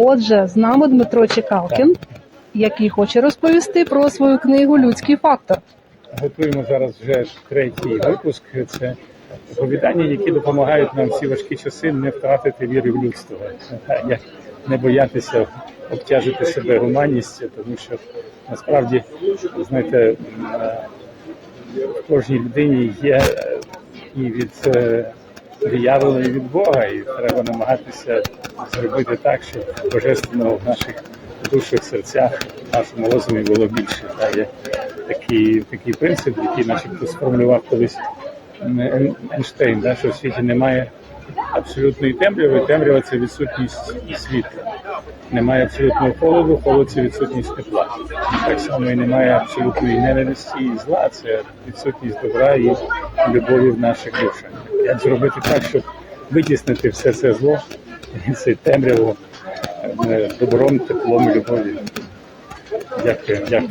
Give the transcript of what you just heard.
Отже, з нами Дмитро Чекалкін, який хоче розповісти про свою книгу Людський фактор. Готуємо зараз вже третій випуск. Це оповідання, які допомагають нам всі важкі часи не втратити віри в людство, як не боятися обтяжити себе гуманністю, тому що насправді, знаєте, е, в кожній людині є е, і від е, диявола, від Бога, і треба намагатися зробити так, щоб божественного в наших душах, серцях, в нашому розумі було більше. Та є такий, такий принцип, який начебто сформулював колись Ейнштейн, да, що в світі немає абсолютної темряви. Темрява це відсутність світла. Немає абсолютного холоду, холод це відсутність тепла. Так само і немає абсолютної ненависті і зла, це відсутність добра і любові в наших душах. Як зробити так, щоб витіснити все це зло, це темряву е, добром, теплом, любов'ю. Дякую, дякую.